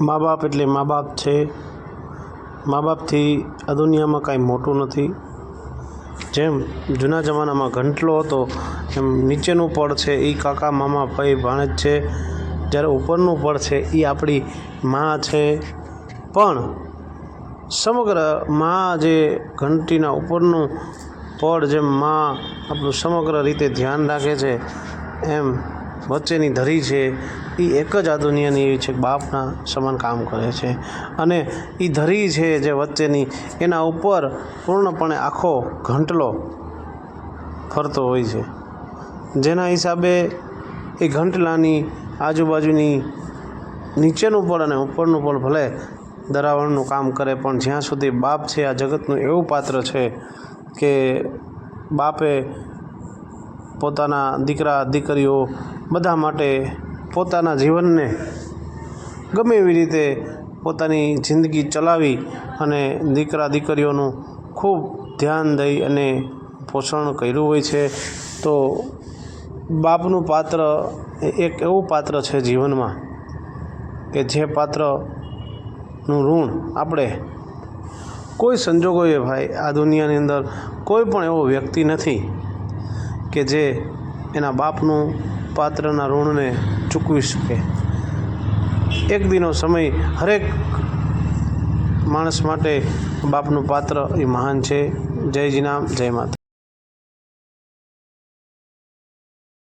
મા બાપ એટલે મા બાપ છે. મા બાપથી આ દુનિયામાં કાંઈ મોટું નથી. જેમ જૂના જમાનામાં ઘંટલો હતો, એમ નીચેનું પડ છે એ કાકા, મામા, ભાઈ, ભાણેજ છે. જ્યારે ઉપરનું પડ છે એ આપણી મા છે. પણ સમગ્ર મા જે ઘંટીના ઉપરનું પડ જેમ મા આપણું સમગ્ર રીતે ધ્યાન રાખે છે, એમ વચ્ચેની ધરી છે એ એક જ આ દુનિયાની છે, બાપના સમાન કામ કરે છે. અને એ ધરી છે જે વચ્ચેની, એના ઉપર પૂર્ણપણે આખો ઘંટલો ફરતો હોય છે. જેના હિસાબે એ ઘંટલાની આજુબાજુની નીચેનું પળ અને ઉપરનું પળ ભલે દરાવણનું કામ કરે, પણ જ્યાં સુધી બાપ છે, આ જગતનું એવું પાત્ર છે કે બાપે પોતાના દીકરા, દીકરીઓ બધા માટે પોતાના જીવનને ગમે એવી રીતે પોતાની જિંદગી ચલાવી અને દીકરા દીકરીઓનું ખૂબ ધ્યાન દઈ અને પોષણ કર્યું હોય છે, તો બાપનું પાત્ર એક એવું પાત્ર છે જીવનમાં કે જે પાત્રનું ઋણ આપણે કોઈ સંજોગોએ ભાઈ આ દુનિયાની અંદર કોઈ પણ એવો વ્યક્તિ નથી કે જે એના બાપનું પાત્રના ઋણને ચૂકવી શકે. એક દીનો સમય હરેક માણસ માટે બાપનું પાત્ર એ મહાન છે. જય જીનામ જય માતા